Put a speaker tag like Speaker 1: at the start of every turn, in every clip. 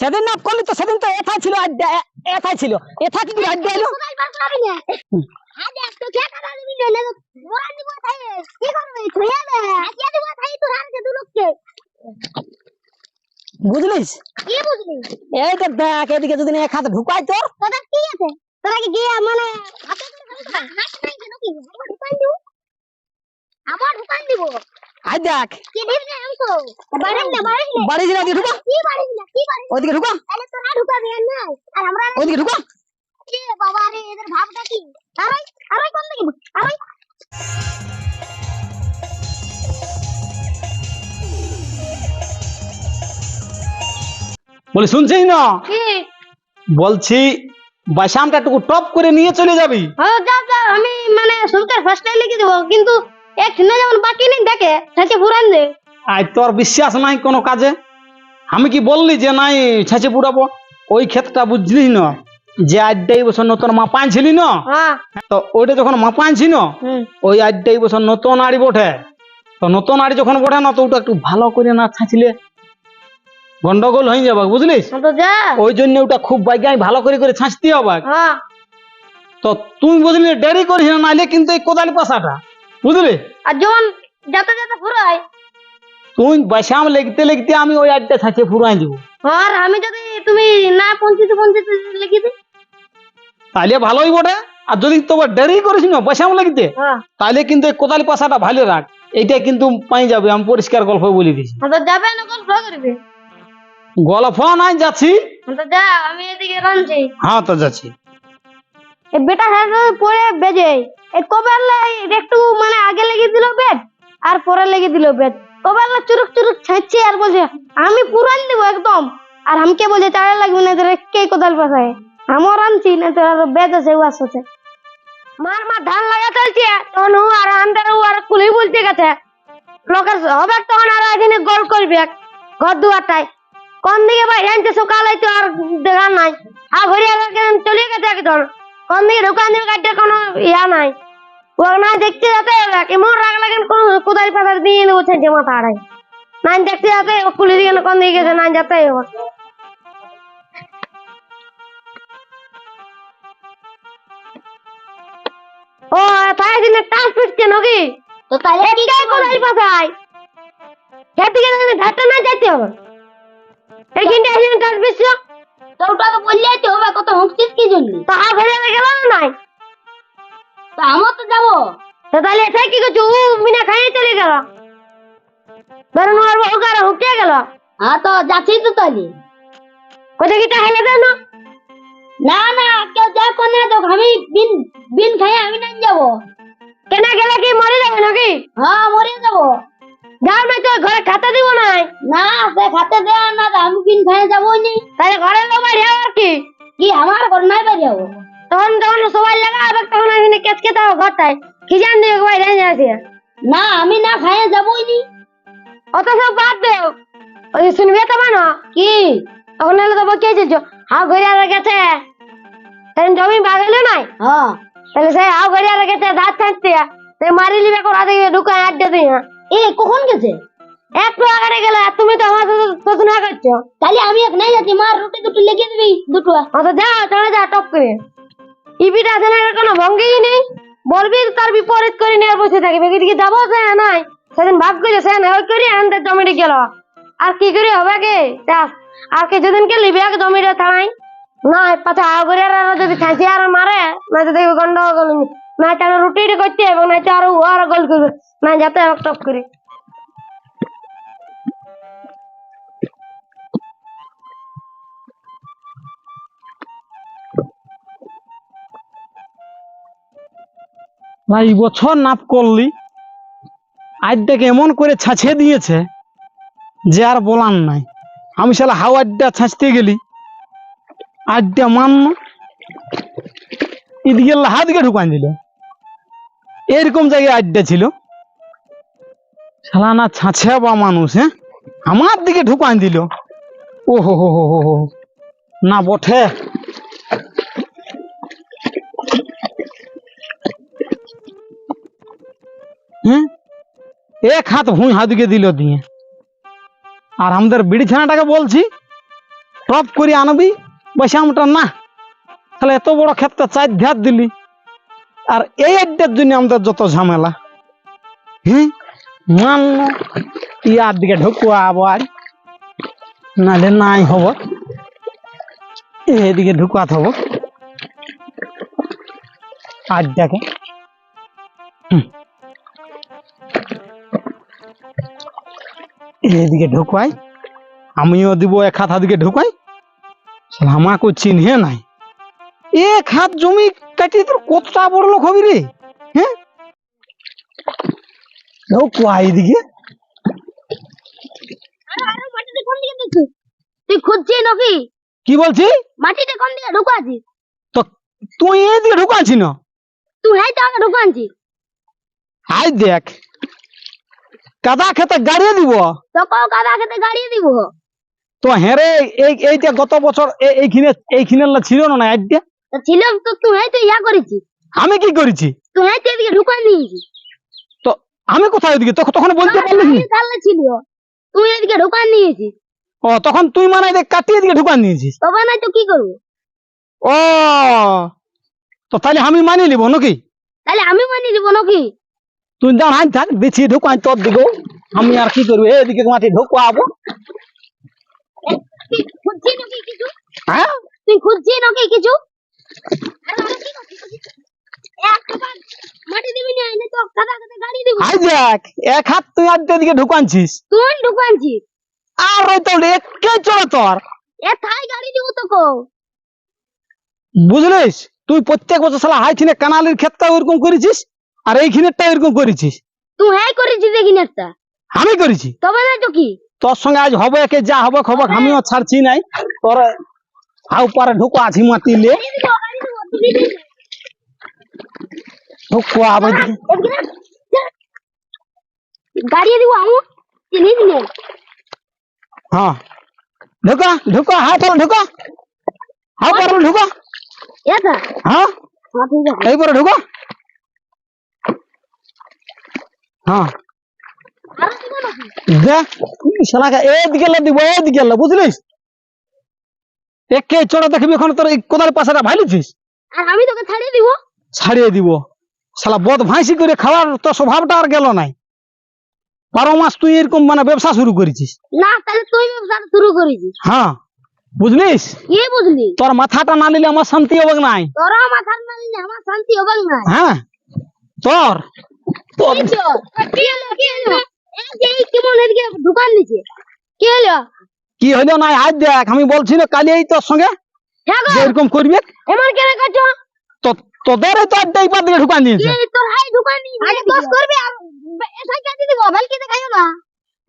Speaker 1: সেদিন না করলি তো সেদিন তো এথাই ছিল, আড্ডা, এ- এথাই ছিল। এথা কি আড্ডা এলো?
Speaker 2: তোর কি
Speaker 1: তোর
Speaker 2: কি আমার
Speaker 1: দেখ।
Speaker 2: বাড়ি না বাড়ি না
Speaker 1: বাড়ি দিলে ওদিকে ঢুকা।
Speaker 2: কি বাড়ি না। কি বাড়ি
Speaker 1: ওদিকে ঢুকা। ওদিকে ঢুকা
Speaker 2: বাবা রে এদের ভাবটা কি? আরে আরে কোন দিকে আরে
Speaker 3: বলি শুনছিস না? বলছি বাসামটা টুকু টপ করে নিয়ে চলে যাবি।
Speaker 2: আমি মানে সরকার ফার্স্টে লিখে দেবো কিন্তু এক যেমন বাকি নেই দেখে সাথে পুরান দে
Speaker 3: আর তোর বিশ্বাস নাই কোনো কাজে? আমি কি বললি যে নাই ছাঁচে পুরাবো ওই ক্ষেতটা বুঝলি না যে আড্ডাই বছর নতুন মা পাঁচছিলি না?
Speaker 2: হ্যাঁ।
Speaker 3: তো ওইটা যখন মা পাঁচছি না ওই আড্ডাই বছর নতুন আড়ি বটে। তো নতুন আড়ি যখন বটে না তো ওটা একটু ভালো করে না ছাঁচলে গন্ডগোল হয়ে যাবে বুঝলিস?
Speaker 2: হ্যাঁ
Speaker 3: ওই জন্য ওটা খুব বাইকাই ভালো করে করে ছাঁচতে হবে।
Speaker 2: হ্যাঁ।
Speaker 3: তো তুই বুঝলি দেরি করিস না নাইলে কিন্তু এই কোদালি পাশাটা বুঝলি?
Speaker 2: আর যখন যাতে যাতে ফুরাই
Speaker 3: তুই বাসাম লিখতে লিখতে আমি ওই আড্ডা ছাঁচে ফুরাই দিব।
Speaker 2: আর আমি যদি তুমি না পঞ্চায়েত পঞ্চায়েত লিখে দিই?
Speaker 3: তাহলে ভালোই বটে আর যদি তোমার দেরি করিস না বাসাম লিখতে
Speaker 2: হ্যাঁ।
Speaker 3: তাহলে কিন্তু কোদালি পাশাটা ভালো রাখ। এইটা কিন্তু পাই যাবে আমি পরিষ্কার গল্প বলে দিছি।
Speaker 2: হ্যাঁ তো যাবে না গল্প করবে?
Speaker 3: গল্প নাই যাচ্ছি।
Speaker 2: হ্যাঁ তো যা আমি এদিকে রাঁধছি।
Speaker 3: হ্যাঁ তো যাচ্ছি।
Speaker 2: এই বেটা সাথে পরে বেজে। এই কবে একটু মানে আগে লেগে দিল বেড আর পরে লেগে দিল বেড। কবে চুরুক চুরুক ছাইছে আর বলছে, আমি পুরান দিব একদম। আর আমাকে বলছে চাড়া লাগবে না, তোর কে কোদাল পাশায় আমার আনছি না তোর বেদ আছে, ও আসছে মার মা ধান লাগা চলছে তখন ও আর আন্দার ও আর কুলি বলতে গেছে। লোকের হবে তখন আর এখানে গোল করবে ঘর দুয়ারটায়। কোন দিকে ভাই জানছে সকালে তো আর দেখা নাই। আর ঘরে চলে গেছে একজন কোন দিকে ঢোকান দিকে গাড়িটা কোনো ইয়া নাই। ও না দেখতে যাতে কেমন রাগ লাগেন কোন কোদারি পাতার দিয়ে নেব ছেঁচে মাথা আড়াই না দেখতে যাতে ও কুলি দিকে কোন দিকে গেছে না যাতে এবার ও তাই দিন টাস পিটছে নাকি? তো তাহলে কি কোদারি পাতায়। খেতে গেলে ঘাটটা না যাইতে হবে? এইখানটা এসে টাস পিটছে তো ওটা তো বললেই তো হবে কত হুঁকছিস কি জন্য? তা ঘরে গেল না নাই। তা আমার তো যাব। তো তাহলে এটাই কি করছ? ও বিনা খাইয়ে চলে গেল। ধরুন ওর বউ কারও হুকে গেল। হ্যাঁ তো যাচ্ছি তো তাহলে। কোথায় কিটা হেলে দেন না। না কেউ যাক না তো আমি বিন বিন খাই আমি না যাব। কেন গেলে কি মরে যাবে নাকি? হ্যাঁ মরে যাব। যাও না তো ঘরে খাতে দিব না না সে খাতে দেওয়া না আমি বিন খাই যাব নি। তাহলে ঘরে লোক বাড়ি আর কি? কি আমার ঘর নাই বাড়ি যাব তখন যখন সবাই লাগাবে তখন এখানে কেচ কেটে ঘরটায় কি জান দিবে ভাই রেঞ্জ আছে না আমি না খাইয়ে যাবোই নি। অত সব বাদ দেও ওই শুনবে তো মানো কি? তখন এলে তো বকে যেছ হাও ঘরে আর গেছে। সেদিন জমি বাগলে নাই? হ্যাঁ। তাহলে সে হাও ঘরে আর গেছে দাঁত ছাড়তে সে মারি লিবে করা দেখবে ঢুকায় আড্ডা দিই হ্যাঁ। এ কখন গেছে? একটু আগে গেলে আর তুমি তো আমার সাথে শোষণা করছ। তাহলে আমি এক নাই যাচ্ছি মার রুটি দুটো লেগে দিবি দুটো। অত যাও চলে যা টপ করে। ইবিটা আছে না কোনো ভঙ্গিই নেই। বলবি তার বিপরীত করে নিয়ে বসে থাকবে, এদিকে যাব সে নাই। সেদিন ভাব করে সে না ওই করে আনতে জমিটি গেল। আর কি করে হবে কে আর যেদিন কে লিবি আগে জমিটা থানাই না পাছে আগরে আর যদি ছাঁচি আর মারে না যদি গন্ডগোল। না তাহলে রুটিটা এবং না আর আর গোল করবে। না যাতে টপ করে।
Speaker 3: ভাই বছর নাপ করলি আড্ডাকে এমন করে ছাঁচে দিয়েছে যে আর বলার নাই। আমি শালা হাও আড্ডা ছাঁচতে গেলি আড্ডা মান্য এদিকে লাহা দিকে ঢুকান দিল। এরকম জায়গায় আড্ডা ছিল। শালা না ছাঁচে বা মানুষ হ্যাঁ? আমার দিকে ঢুকান দিল। ও হো হো হো হো না বটে। হ্যাঁ এক হাত ভুঁই হাত দিকে দিল দিয়ে। আর আমাদের বিড়ি ছানাটাকে বলছি, টপ করে আনবি। পয়সা আমটা না, তাহলে এত বড় ক্ষেত্রে চার ধ্যাত দিলি। আর এই আড্ডার জন্য আমাদের যত ঝামেলা। হ্যাঁ মান ইয়ার দিকে ঢুকুয়া আবার। নাহলে নাই হব। এদিকে ঢুকাত হব। আড্ডাকে। হুম। এদিকে ঢুকাই আমিও দিব এক হাত দিকে ঢুকাই আমাকে চিনহে নাই। এক হাত জমি কাটিয়ে তোর কতটা বড় লোক হবি রে হ্যাঁ?
Speaker 1: দিকে তুই খুঁজছিস নাকি?
Speaker 3: কি বলছি?
Speaker 1: মাটিতে কোন দিকে
Speaker 3: তো তুই এদিকে ঢুকাছি না?
Speaker 1: তুই হেই তো
Speaker 3: হাই দেখ। কাদা খেতে গাড়িয়ে দিব?
Speaker 1: তোকে কাদা খেতে গাড়িয়ে দিব।
Speaker 3: তো হেরে এই এইটা গত বছর এইখানে এইখানে ছিল না আইডিয়া
Speaker 1: ছিল তো তুই তো ইয়া করেছিস
Speaker 3: আমি কি করেছি?
Speaker 1: তুই তো এদিকে ঢুকান নিয়েছিস
Speaker 3: তো আমি কোথায় ওদিকে? তখন তখন বলতে পারলি না।
Speaker 1: ছিল। তুই এদিকে ঢুকান নিয়েছিস
Speaker 3: ও তখন তুই মানে এদিকে কাটিয়ে দিকে ঢুকান নিয়েছিস
Speaker 1: তবে নাই তো কি করব?
Speaker 3: ও তো তাহলে আমি মানিয়ে নিব নাকি?
Speaker 1: তাহলে আমি মানিয়ে নিব নাকি?
Speaker 3: তুই দাঁড়াই থাক দিচ্ছি ঢুকাই তোর দিকেও। আমি আর কি করব? এদিকে মাটি ঢুকাবো
Speaker 1: তুই খুঁজছিস নাকি কিছু?
Speaker 3: হ্যাঁ?
Speaker 1: তুই নাকি কিছু? এক
Speaker 3: হাত তুই দিকে ঢুকানছিস
Speaker 1: তুই ঢুকানছিস
Speaker 3: আর ওই তো একে চলে তোর।
Speaker 1: এ থাই গাড়ি দিব তোকে।
Speaker 3: বুঝলিস? তুই প্রত্যেক বছর সালা হাইছিনে কানালির ক্ষেতটা ওইরকম করেছিস? আর এইখানেরটা এরকম করেছিস?
Speaker 1: তুই হ্যাঁ করেছিস না একটা
Speaker 3: আমি করেছি।
Speaker 1: তবে নাই তো কি?
Speaker 3: তোর সঙ্গে আজ হবে কে যা হবে খবর আমিও ছাড়ছি নাই। তোর হাউ পারে ঢুকো আছি মাতি লে। ঢুকো আবে দিকে।
Speaker 1: গাড়ি দিব আমি চিনি দিনে
Speaker 3: হ্যাঁ। ঢুকো ঢুকো হাউ পারে ঢুকো। হাউ পারে ঢুকো।
Speaker 1: এটা
Speaker 3: হ্যাঁ?
Speaker 1: হ্যাঁ
Speaker 3: এই পরে ঢুকো। হ্যাঁ।
Speaker 1: আর দিব নাকি
Speaker 3: দেখ শালাকে এদিকে দিব এদিকে বুঝলিস? একে চড়ে দেখবি এখন তোর এই পাশাটা ভাইলিছিস
Speaker 1: আর আমি তোকে ছাড়িয়ে দিব?
Speaker 3: ছাড়িয়ে দিব। শালা বদ ভাইসি করে খাওয়ার তো স্বভাবটা আর গেল নাই। বারো মাস তুই এরকম মানে ব্যবসা শুরু করেছিস।
Speaker 1: না তাহলে তুই ব্যবসা শুরু করেছিস।
Speaker 3: হ্যাঁ বুঝলিস?
Speaker 1: কি বুঝলি?
Speaker 3: তোর মাথাটা না নিলে আমার শান্তি হবে নাই।
Speaker 1: তোরা মাথার না নিলে আমার শান্তি হবে না
Speaker 3: হ্যাঁ তোর
Speaker 1: কি হলো
Speaker 3: আজ দেখ আমি বলছি না কালি এই তোর সঙ্গে
Speaker 1: হ্যাঁ
Speaker 3: এরকম করবে
Speaker 1: এমন কেন করছ
Speaker 3: তো তোদের তো আড্ডা দিকে ঢুকান দিয়েছে
Speaker 1: তোর হাই দোকান নিয়ে আগে দোষ করবি আর এসাই কাটি দিব ভেলকি দেখাইও না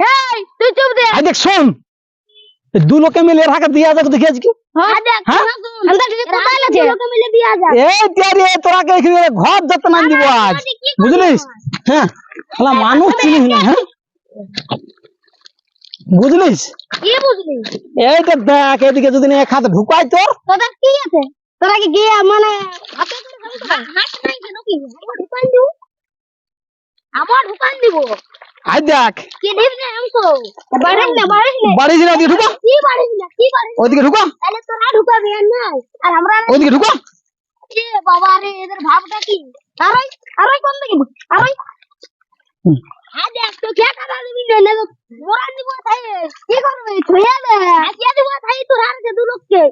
Speaker 1: এই তুই চুপ দে
Speaker 3: আই দেখ শোন দু লোকে মিলে এর হাকে দিয়ে যাক দেখি আজকে
Speaker 1: হ্যাঁ
Speaker 3: হ্যাঁ? এই ঘর যত না দিব আজ বুঝলিস হ্যাঁ মানুষ চিনিস না হ্যাঁ বুঝলিস
Speaker 1: কি বুঝলি
Speaker 3: এইটা দেখ এদিকে যদি এক হাতে ঢুকাই তোর
Speaker 1: কি আছে তোরা কি গিয়ে মানে হাতে করে খাবি তো? হাত নাই কেন কি আমার দোকান দিব আমার দোকান দিব
Speaker 3: আই দেখ।
Speaker 1: কি দিব না আমি তো বাড়িস না বাড়িস না।
Speaker 3: বাড়ি ছিল ওদিকে ঢুকো।
Speaker 1: কি বাড়িস না কি বাড়িস না?
Speaker 3: ওইদিকে ঢুকো।
Speaker 1: তাহলে তোরা ঢুকাবি আর নাই। আর আমরা
Speaker 3: ওইদিকে ঢুকো।
Speaker 1: এ বাবা রে এদের ভাবটা কি? আরে আরে কোন দিকে? আরে হ্যাঁ দেখ তো কে টাকা দিবি না না মোরা দিব তাই। কি করবে? থইয়া দে। আজিয়া দিব তাই? তোর আর যে দু লোককে।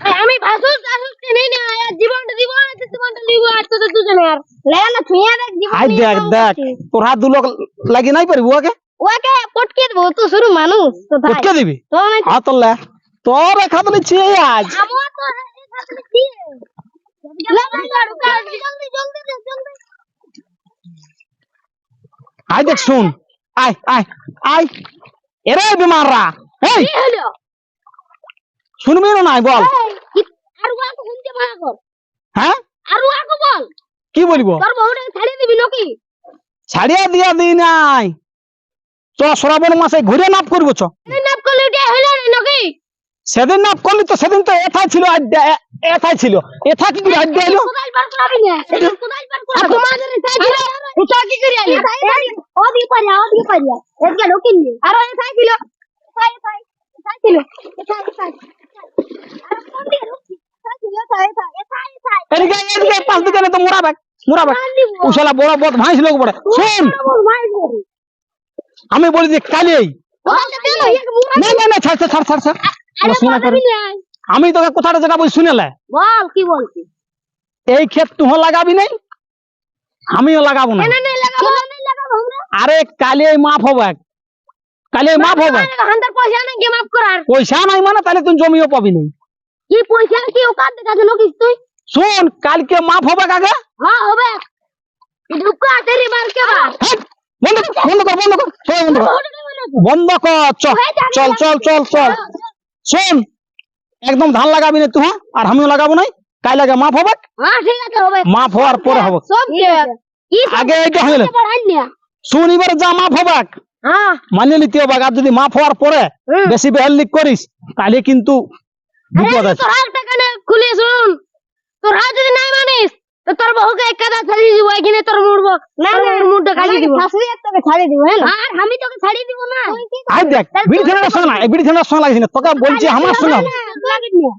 Speaker 1: আমি ভাসুস ভাসুস কে নেই না আর জীবনটা দিব আর জীবনটা দিব আর তোদের দুজনে আর। লে না থইয়া দেখ জীবন
Speaker 3: আই দেখ দেখ তোর হাত দু লাগি নাই পারিব ওকে?
Speaker 1: ওকে পটকে দেবো তো শুরু মানুষ তো ভাই।
Speaker 3: পটকে দিবি?
Speaker 1: তো নাই
Speaker 3: হাত লে তোর এক নিচ্ছি আজ।
Speaker 1: আমার তো এই সাথে দিয়ে লে লে ঢুকা জলদি জলদি জলদি।
Speaker 3: আই দেখ শুন। এরে বিমাররা এই! শুনবি না নাই বল।
Speaker 1: মানা কর
Speaker 3: হ্যাঁ?
Speaker 1: আর ওয়াকে বল।
Speaker 3: কি বলব?
Speaker 1: তোর বউটাকে ছাড়িয়ে দিবি নাকি?
Speaker 3: ছাড়িয়া দিয়া দিই নাই। শ্রাবণ মাসে ঘুরে নাপ করব চ।
Speaker 1: নাপ করলে ওটা হলো না নাকি?
Speaker 3: সেদিন নাপ করলি তো সেদিন তো এথাই ছিল এথাই ছিল। এথা কি করে আড্ডা এলো?
Speaker 1: কোদাল বার করাবি না। কোদাল বার করাবি। তোমাদের সাইড এটা কি করি আলি? ও দি পারিয়া ও দি পারিয়া। এদিকে ঢুকিন নি। আর ছিল। ছিল।
Speaker 3: শোন আমি বলি যে শোনা আমি তোকে কথাটা যেটা বলি শুনেলে
Speaker 1: বল কি
Speaker 3: এই ক্ষেত তুহ লাগাবি নাই আমিও লাগাবো না আরে কালি মাফ হবে এই মাফ হবে।
Speaker 1: হান্দার পয়সা নাই কি মাফ করার।
Speaker 3: পয়সা নাই মানে তাহলে তুই জমিও পাবি না
Speaker 1: কি পয়সা কি ওকার দেখা তুই?
Speaker 3: শোন কালকে মাফ হবে কাকে?
Speaker 1: হ্যাঁ হবে। ঢুকা তেরি মার কে বার
Speaker 3: বন্ধ কর বন্ধ কর বন্ধ কর সবাই বন্ধ কর। বন্ধ কর চল চল চল চল। চল শোন একদম ধান লাগাবি না তুই আর আমিও লাগাবো নাই। কাল আগে মাফ হবে।
Speaker 1: হ্যাঁ ঠিক আছে হবে।
Speaker 3: মাফ হওয়ার পরে হবে। আগে এইটা হইলে
Speaker 1: পড়াই না
Speaker 3: শুন যা মাফ হবে
Speaker 1: হ্যাঁ
Speaker 3: মানিয়ে নিতে হবে আর যদি মাফ হওয়ার পরে। বেশি বেহাল্লিক করিস তাহলে কিন্তু বিপদ আছে।
Speaker 1: তোর হাতটা কানে খুলে শুন। তোর হাত যদি নাই মানিস তো তোর বহুকে এক ছাড়ি দিব এখানে তোর মুড়বো। না না তোর মুড়টা কাটি দিব। শাশুড়ি তোকে ছাড়ি দিব হ্যাঁ আর আমি তোকে ছাড়ি দিব না।
Speaker 3: আই দেখ বিড়ি ছেলেটার সঙ্গে না বিড়ি ছেলেটার সঙ্গে লাগিস না তোকে বলছি আমার শোনা।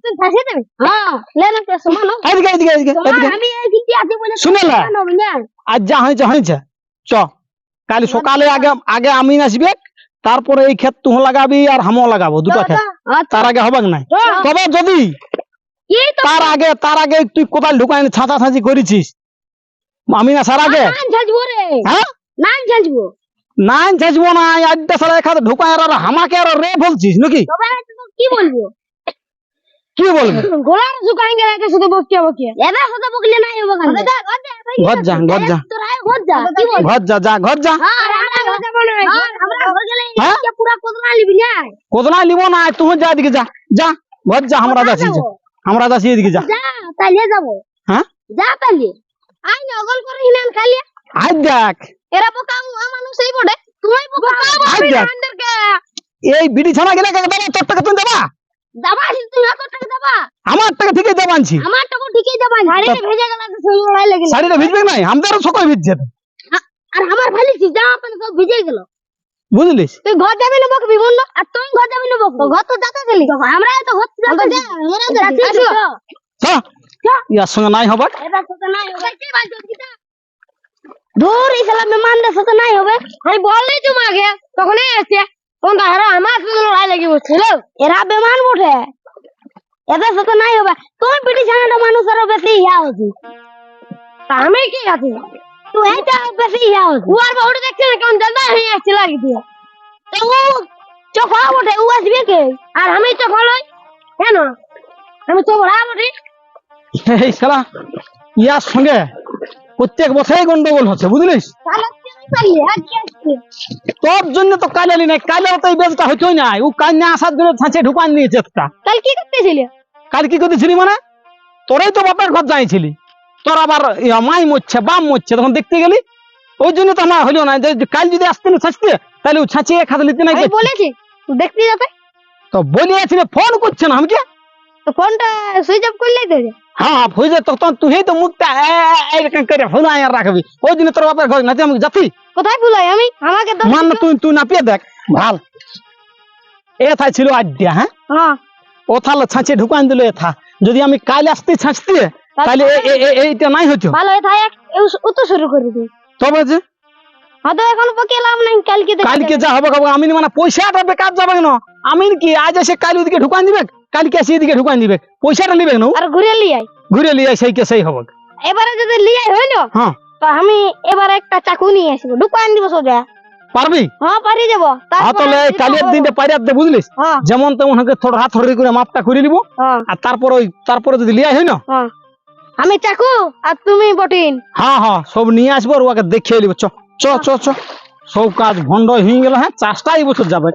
Speaker 1: তুই ফাঁসি দেবে? হ্যাঁ লে না তো সমান
Speaker 3: এদিকে এদিকে এদিকে এদিকে।
Speaker 1: আমি এই কিন্তু আছি বলে
Speaker 3: শুনে না।
Speaker 1: নবি না
Speaker 3: আজ যা হয়েছে হয়েছে। চ। কাল সকালে আগে আগে আমি আসবে তারপরে এই ক্ষেত তুহ লাগাবি আর হামও লাগাবো দুটো ক্ষেত। তার আগে হবে নাই। তবে যদি তার আগে তার আগে তুই কোথায় ঢুকাই ছাঁচা ছাঁচি করেছিস? আমি না সার আগে হ্যাঁ? নাই ছাঁচবো না আড্ডা সারা এক হাতে ঢুকায় আর হামাকে আর রে বলছিস নাকি?
Speaker 1: কি বলব?
Speaker 3: কি বলবি?
Speaker 1: গোলার জুকাইঙ্গে রেখে শুধু বকিয়া বকিয়া এবার শুধু বকলে নাই হবে কান
Speaker 3: ঘর যা ঘর যা।
Speaker 1: তোর আয় ঘর যা কি বল
Speaker 3: ঘর যা যা ঘর যা।
Speaker 1: হ্যাঁ আমরা ঘর যাব না আমরা ঘর গেলে
Speaker 3: হ্যাঁ?
Speaker 1: ইনকে পুরা কোদনা লিবি না?
Speaker 3: কোদনা লিবো না তুই যা এদিকে যা যা ঘর যা আমরা যাচ্ছি যা। আমরা যাচ্ছি এদিকে যা।
Speaker 1: যা তাইলে যাব।
Speaker 3: হ্যাঁ?
Speaker 1: যা তাইলে। আই নগল করে হিনান খালি
Speaker 3: আজ দেখ।
Speaker 1: এরা পোকা মানুষ এই বড়ে তুই পোকা
Speaker 3: আই দেখ।
Speaker 1: আন্ডারকে
Speaker 3: এই বিড়ি ছানা গেলে দেবা তোর টাকা তুই দেবা?
Speaker 1: দাবা তুই এত টাকা দাবা।
Speaker 3: আমার টাকা ঠিকই দেবা আনছি।
Speaker 1: আমার টাকা ঠিকই দাবা গাড়িতে ভেজে গেল তো সঙ্গে লড়াই লেগে
Speaker 3: শাড়িটা ভিজবে নাই? আমাদেরও সকল ভিজছে।
Speaker 1: আর আমার ভালি জামা প্যান্ট সব ভিজে গেল।
Speaker 3: বুঝলিস?
Speaker 1: তুই ঘর যাবি না বকবি বল আর তুই ঘর যাবি না বকবি? ঘর তো যাতে গেলি আমরা তো ঘর যাতে যাচ্ছি
Speaker 3: চ। ইয়ার সঙ্গে নাই হবার
Speaker 1: এবার সাথে নাই হবে। কি বলছো কিটা দূর এই সালা মেহমানদের সাথে নাই হবে। আমি বললি তোমাকে তখনই এসে কোন হারা আমার সাথে লড়াই লাগি বসছিল। এরা বেমান উঠে এদের সাথে নাই হবে। তোর পিটি মানুষ আরও বেশি ইয়া হচ্ছে আমি কি আছি তুই এইটা বেশি ইয়া হচ্ছে ও আর বহুটা দেখছে না কেমন? জানতা হয়ে আসছে লাগি দিয়ে। তো ও চোখা ওঠে ও আসবে কে? আর আমি চোখা লই কেন? আমি তো বড়া বটি।
Speaker 3: এই শালা ইয়ার সঙ্গে প্রত্যেক বছরই গন্ডগোল হচ্ছে বুঝলিস? তোর জন্য তো নাই তো এই বেজটা হইতোই নাই। ও কাল না আসার জন্য ছাঁচে ঢুকান নিয়েছে একটা।
Speaker 1: কাল কি করতেছিলি?
Speaker 3: কাল কি করতেছিলি মানে? তোরাই তো বাপের ঘর যাইছিলি তোর আবার মাই মরছে বাম মরছে তখন দেখতে গেলি? ওই জন্য তো আমার হইল না যে কাল যদি আসতে না ছাঁচতে তাহলে ও ছাঁচিয়ে খাতে লিতে নাই
Speaker 1: বলেছি দেখতে যাবে।
Speaker 3: তো বলিয়াছি ফোন করছে না আমাকে?
Speaker 1: তো ফোনটা সুইচ অফ করলেই তো
Speaker 3: হ্যাঁ হয়ে তখন তুই তো মুখটা এ- এ- এরকম করে ফোনা রাখবি। ওই জন্য তোর বাপের ঘর? না তুই আমাকে যাচ্ছি।
Speaker 1: কোথায় ভুলাই আমি? আমাকে তো
Speaker 3: মান তুই তুই নাপিয়ে দেখ। ভালো। এথায় ছিল আড্ডা হ্যাঁ?
Speaker 1: হ্যাঁ।
Speaker 3: ও ছাঁচে ঢুকান দিল এথা যদি আমি কাল আসতে ছাঁচতে তাহলে এ- এ- এ- এইটা নাই হইতো।
Speaker 1: ভালো হয়ে ও তো শুরু করে দিই
Speaker 3: তবে যে
Speaker 1: হয়তো এখন পকেলাম নাই কালকে
Speaker 3: কালকে যা হবে হবে আমি মানে পয়সাটা বেকার যাবে না আমি কি আজ এসে কাল ওদিকে ঢুকান দিবে? কালকে এসে এদিকে ঢুকান দিবে। পয়সাটা নিবে না
Speaker 1: আর ঘুরে লিয়াই
Speaker 3: ঘুরে লিয়ে সেই কে সেই হবে
Speaker 1: এবারে যদি লিয়াই হইল?
Speaker 3: হ্যাঁ।
Speaker 1: তো আমি এবারে একটা চাকু নিয়ে আসব। ঢুকান দিব সোজা।
Speaker 3: পারবি?
Speaker 1: হ্যাঁ পারি যাব।
Speaker 3: হ্যাঁ তাহলে কালের দিনটা পারিয়ার দে বুঝলিস?
Speaker 1: হ্যাঁ।
Speaker 3: যেমন তেমন হকে থোড়া হাত ধরে করে মাপটা করে নিব।
Speaker 1: হ্যাঁ।
Speaker 3: আর তারপর ওই তারপরে যদি লিয়াই হয় না
Speaker 1: হ্যাঁ। আমি চাকু আর তুমি বটিন।
Speaker 3: হ্যাঁ হ্যাঁ সব নিয়ে আসব আর ওকে দেখিয়ে নিব। চ চ চ চ। সব কাজ ভন্ড হয়ে গেল হ্যাঁ? চাষটা এই বছর যাবে।